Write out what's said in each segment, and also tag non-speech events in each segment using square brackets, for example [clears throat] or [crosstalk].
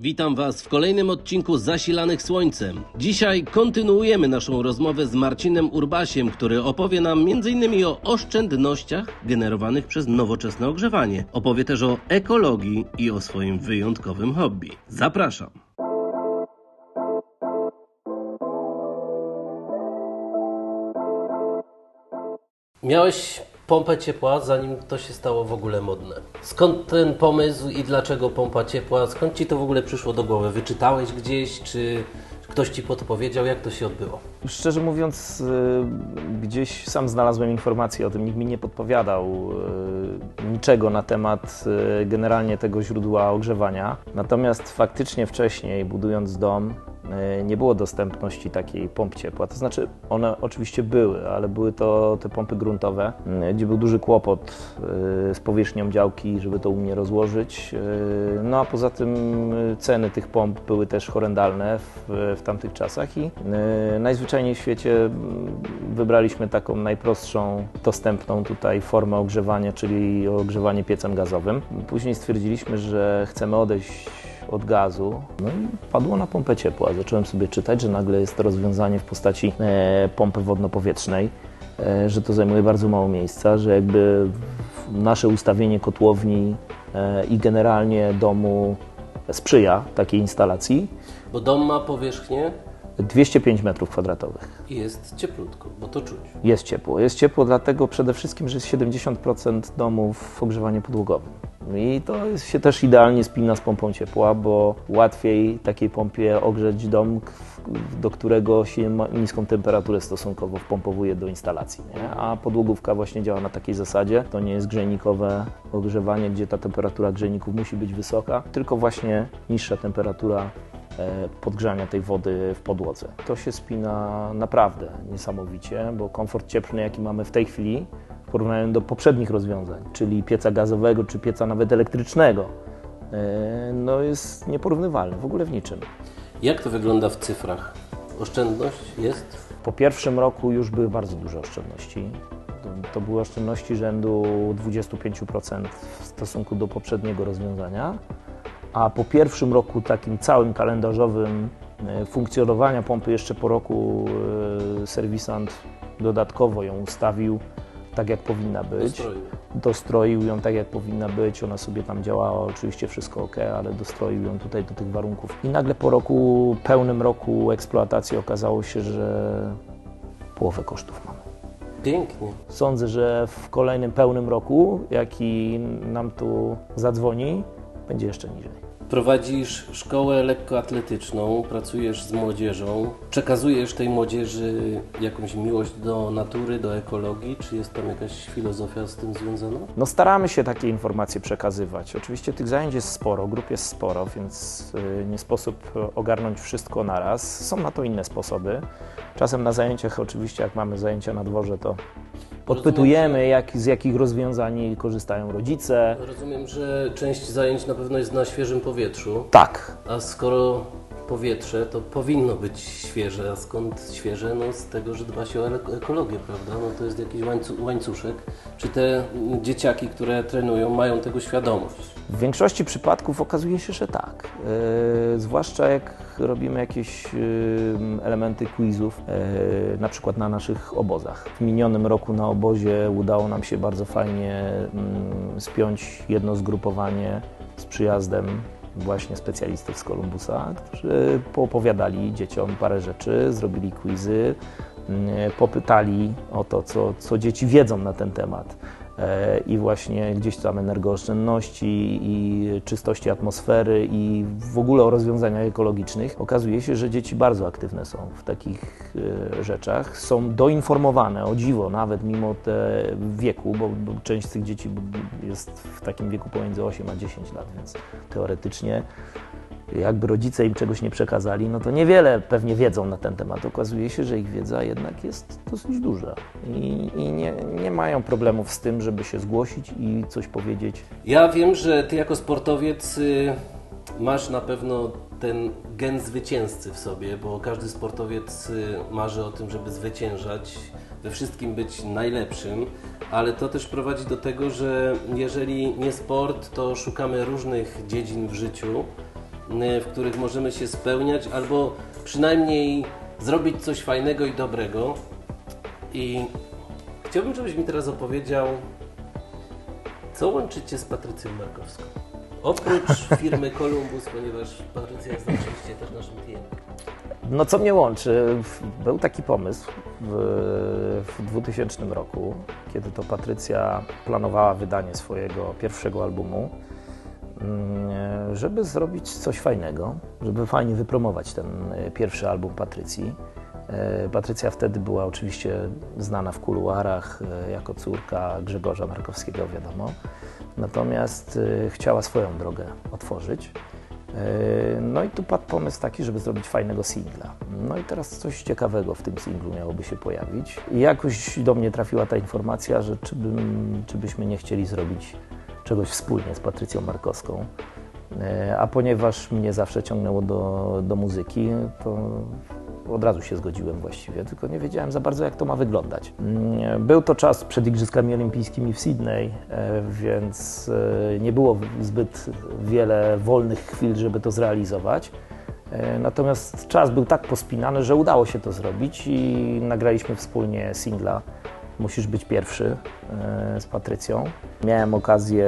Witam Was w kolejnym odcinku Zasilanych Słońcem. Dzisiaj kontynuujemy naszą rozmowę z Marcinem Urbasiem, który opowie nam m.in. o oszczędnościach generowanych przez nowoczesne ogrzewanie. Opowie też o ekologii i o swoim wyjątkowym hobby. Zapraszam. Miałeś pompę ciepła, zanim to się stało w ogóle modne. Skąd ten pomysł i dlaczego pompa ciepła? Skąd Ci to w ogóle przyszło do głowy? Wyczytałeś gdzieś, czy ktoś Ci podpowiedział? Jak to się odbyło? Szczerze mówiąc, y, gdzieś sam znalazłem informacje o tym, nikt mi nie podpowiadał y, niczego na temat y, generalnie tego źródła ogrzewania. Natomiast faktycznie wcześniej, budując dom, nie było dostępności takiej pomp ciepła. To znaczy, one oczywiście były, ale były to te pompy gruntowe, gdzie był duży kłopot z powierzchnią działki, żeby to u mnie rozłożyć. No a poza tym ceny tych pomp były też horrendalne w, w tamtych czasach i najzwyczajniej w świecie wybraliśmy taką najprostszą, dostępną tutaj formę ogrzewania, czyli ogrzewanie piecem gazowym. Później stwierdziliśmy, że chcemy odejść od gazu. No i padło na pompę ciepła. Zacząłem sobie czytać, że nagle jest to rozwiązanie w postaci e, pompy wodno-powietrznej, e, że to zajmuje bardzo mało miejsca, że jakby nasze ustawienie kotłowni e, i generalnie domu sprzyja takiej instalacji. Bo dom ma powierzchnię 205 metrów kwadratowych. i jest cieplutko, bo to czuć. Jest ciepło. Jest ciepło dlatego przede wszystkim, że jest 70% domów w ogrzewanie podłogowym. I to jest, się też idealnie spina z pompą ciepła, bo łatwiej takiej pompie ogrzeć dom, do którego się niską temperaturę stosunkowo wpompowuje do instalacji. Nie? A podłogówka właśnie działa na takiej zasadzie. To nie jest grzejnikowe ogrzewanie, gdzie ta temperatura grzejników musi być wysoka, tylko właśnie niższa temperatura E, podgrzania tej wody w podłodze. To się spina naprawdę niesamowicie, bo komfort cieplny, jaki mamy w tej chwili, porównaniu do poprzednich rozwiązań, czyli pieca gazowego czy pieca nawet elektrycznego, e, no jest nieporównywalny w ogóle w niczym. Jak to wygląda w cyfrach? Oszczędność jest? Po pierwszym roku już były bardzo duże oszczędności. To, to były oszczędności rzędu 25% w stosunku do poprzedniego rozwiązania a po pierwszym roku takim całym kalendarzowym e, funkcjonowania pompy, jeszcze po roku e, serwisant dodatkowo ją ustawił tak, jak powinna być. Dostroił. Dostroił ją tak, jak powinna być. Ona sobie tam działała, oczywiście wszystko ok, ale dostroił ją tutaj do tych warunków. I nagle po roku, pełnym roku eksploatacji okazało się, że połowę kosztów mamy. Pięknie. Sądzę, że w kolejnym pełnym roku, jaki nam tu zadzwoni, będzie jeszcze niżej. Prowadzisz szkołę lekkoatletyczną, pracujesz z młodzieżą, przekazujesz tej młodzieży jakąś miłość do natury, do ekologii, czy jest tam jakaś filozofia z tym związana? No staramy się takie informacje przekazywać. Oczywiście tych zajęć jest sporo, grup jest sporo, więc y, nie sposób ogarnąć wszystko naraz. Są na to inne sposoby. Czasem na zajęciach, oczywiście jak mamy zajęcia na dworze, to podpytujemy, jak, z jakich rozwiązań korzystają rodzice. Rozumiem, że część zajęć na pewno jest na świeżym powietrzu. Tak. A skoro powietrze, to powinno być świeże. A skąd świeże? No z tego, że dba się o ekologię, prawda? No to jest jakiś łańcuszek. Czy te dzieciaki, które trenują, mają tego świadomość? W większości przypadków okazuje się, że tak. Yy, zwłaszcza jak robimy jakieś elementy quizów, yy, na przykład na naszych obozach. W minionym roku na obozie udało nam się bardzo fajnie yy, spiąć jedno zgrupowanie z przyjazdem właśnie specjalistów z Kolumbusa, którzy poopowiadali dzieciom parę rzeczy, zrobili quizy, mm, popytali o to, co, co dzieci wiedzą na ten temat i właśnie gdzieś tam energooszczędności i czystości atmosfery i w ogóle o rozwiązaniach ekologicznych. Okazuje się, że dzieci bardzo aktywne są w takich e, rzeczach, są doinformowane, o dziwo, nawet mimo te wieku, bo, bo część z tych dzieci jest w takim wieku pomiędzy 8 a 10 lat, więc teoretycznie jakby rodzice im czegoś nie przekazali, no to niewiele pewnie wiedzą na ten temat. Okazuje się, że ich wiedza jednak jest dosyć duża i, i nie, nie mają problemów z tym, żeby się zgłosić i coś powiedzieć. Ja wiem, że ty jako sportowiec y, masz na pewno ten gen zwycięzcy w sobie, bo każdy sportowiec y, marzy o tym, żeby zwyciężać, we wszystkim być najlepszym, ale to też prowadzi do tego, że jeżeli nie sport, to szukamy różnych dziedzin w życiu, w których możemy się spełniać, albo przynajmniej zrobić coś fajnego i dobrego. I chciałbym, żebyś mi teraz opowiedział, co łączycie z Patrycją Markowską? Oprócz [laughs] firmy Columbus, ponieważ Patrycja jest oczywiście też naszym klientem. No co mnie łączy? Był taki pomysł w, w 2000 roku, kiedy to Patrycja planowała wydanie swojego pierwszego albumu, żeby zrobić coś fajnego, żeby fajnie wypromować ten e, pierwszy album Patrycji. E, Patrycja wtedy była oczywiście znana w kuluarach e, jako córka Grzegorza Markowskiego, wiadomo. Natomiast e, chciała swoją drogę otworzyć. E, No i tu padł pomysł taki, żeby zrobić fajnego singla. No i teraz coś ciekawego w tym singlu miałoby się pojawić. I jakoś do mnie trafiła ta informacja, że czy, bym, czy byśmy nie chcieli zrobić czegoś wspólnie z Patrycją Markowską. E, A ponieważ mnie zawsze ciągnęło do, do muzyki, to od razu się zgodziłem właściwie, tylko nie wiedziałem za bardzo, jak to ma wyglądać. Mm, Był to czas przed Igrzyskami Olimpijskimi w Sydney, e, więc e, nie było zbyt wiele wolnych chwil, żeby to zrealizować. Natomiast czas był tak pospinany, że udało się to zrobić i nagraliśmy wspólnie singla Musisz być pierwszy e, z Patrycją. Miałem okazję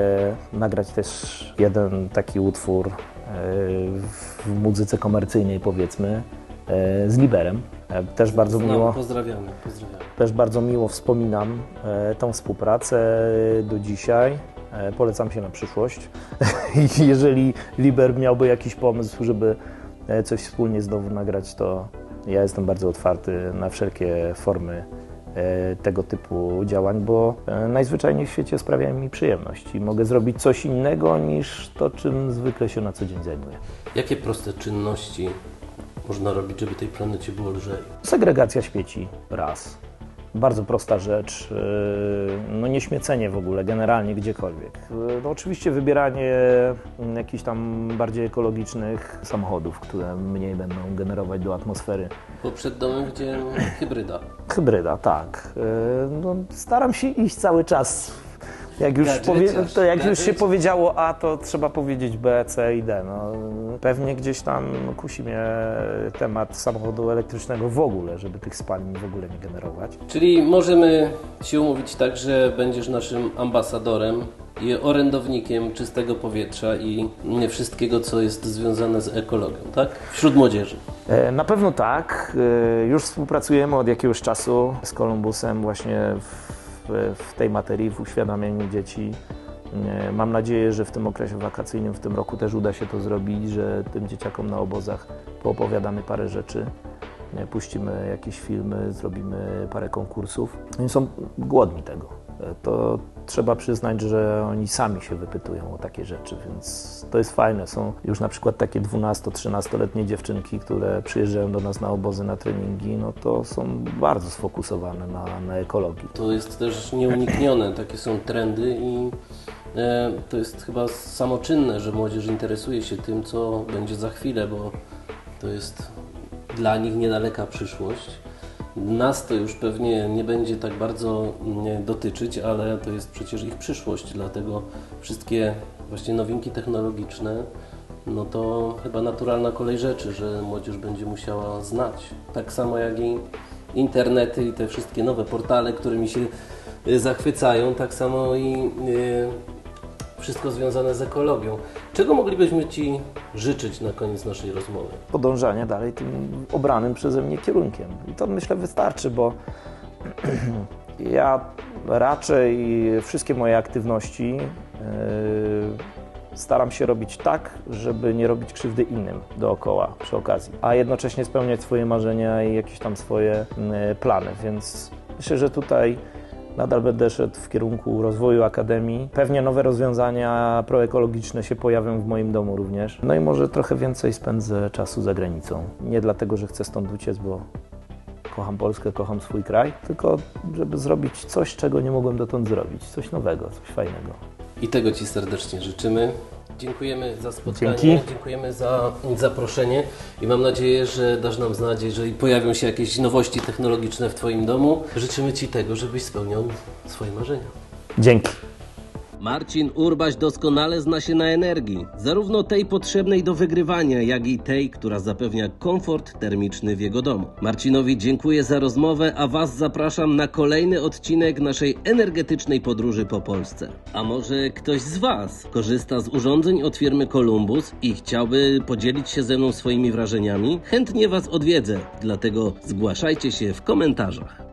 nagrać też jeden taki utwór e, w muzyce komercyjnej, powiedzmy, e, z Liberem. Też bardzo Znamy, miło. Pozdrawiamy, pozdrawiamy. Też bardzo miło wspominam tą współpracę do dzisiaj. Polecam się na przyszłość. [laughs] Jeżeli Liber miałby jakiś pomysł, żeby coś wspólnie znowu nagrać, to ja jestem bardzo otwarty na wszelkie formy tego typu działań, bo e, najzwyczajniej w świecie sprawiają mi przyjemność i mogę zrobić coś innego niż to, czym zwykle się na co dzień zajmuję. Jakie proste czynności można robić, żeby tej planecie było lżej? Segregacja śmieci, raz. Bardzo prosta rzecz. yy, No nie śmiecenie w ogóle, generalnie gdziekolwiek. Yy, No oczywiście wybieranie mm, jakichś tam bardziej ekologicznych samochodów, które mniej będą generować do atmosfery. Bo przed domem gdzie [laughs] hybryda. Hybryda, tak. Yy, No, staram się iść cały czas. Jak już, Gadżeciarz, powie, jak już się powiedziało A, to trzeba powiedzieć B, C i D. No, pewnie gdzieś tam kusi mnie temat samochodu elektrycznego w ogóle, żeby tych spalin w ogóle nie generować. Czyli możemy się umówić tak, że będziesz naszym ambasadorem i orędownikiem czystego powietrza i wszystkiego, co jest związane z ekologią, tak? Wśród młodzieży. E, Na pewno tak. E, Już współpracujemy od jakiegoś czasu z Columbusem właśnie w, w tej materii, w uświadamianiu dzieci. E, Mam nadzieję, że w tym okresie wakacyjnym, w tym roku też uda się to zrobić, że tym dzieciakom na obozach poopowiadamy parę rzeczy. E, Puścimy jakieś filmy, zrobimy parę konkursów. Oni są głodni tego. To trzeba przyznać, że oni sami się wypytują o takie rzeczy, więc to jest fajne. Są już na przykład takie 12-13-letnie dziewczynki, które przyjeżdżają do nas na obozy, na treningi, no to są bardzo sfokusowane na, na ekologii. To jest też nieuniknione, takie są trendy i e, to jest chyba samoczynne, że młodzież interesuje się tym, co będzie za chwilę, bo to jest dla nich niedaleka przyszłość. Nas to już pewnie nie będzie tak bardzo dotyczyć, ale to jest przecież ich przyszłość, dlatego wszystkie właśnie nowinki technologiczne, no to chyba naturalna kolej rzeczy, że młodzież będzie musiała znać. Tak samo jak i internety i te wszystkie nowe portale, którymi się y, zachwycają, tak samo i y, wszystko związane z ekologią. Czego moglibyśmy Ci życzyć na koniec naszej rozmowy? Podążanie dalej tym obranym przeze mnie kierunkiem. I to myślę wystarczy, bo [clears throat] ja raczej wszystkie moje aktywności yy, staram się robić tak, żeby nie robić krzywdy innym dookoła przy okazji, a jednocześnie spełniać swoje marzenia i jakieś tam swoje yy, plany. Więc myślę, że tutaj nadal będę szedł w kierunku rozwoju akademii. Pewnie nowe rozwiązania proekologiczne się pojawią w moim domu również. No i może trochę więcej spędzę czasu za granicą. Nie dlatego, że chcę stąd uciec, bo kocham Polskę, kocham swój kraj, tylko żeby zrobić coś, czego nie mogłem dotąd zrobić. Coś nowego, coś fajnego. I tego Ci serdecznie życzymy. Dziękujemy za spotkanie, Dzięki. dziękujemy za zaproszenie i mam nadzieję, że dasz nam znać, jeżeli pojawią się jakieś nowości technologiczne w Twoim domu. Życzymy Ci tego, żebyś spełniał swoje marzenia. Dzięki. Marcin Urbaś doskonale zna się na energii, zarówno tej potrzebnej do wygrywania, jak i tej, która zapewnia komfort termiczny w jego domu. Marcinowi dziękuję za rozmowę, a Was zapraszam na kolejny odcinek naszej energetycznej podróży po Polsce. A może ktoś z Was korzysta z urządzeń od firmy Columbus i chciałby podzielić się ze mną swoimi wrażeniami? Chętnie Was odwiedzę, dlatego zgłaszajcie się w komentarzach.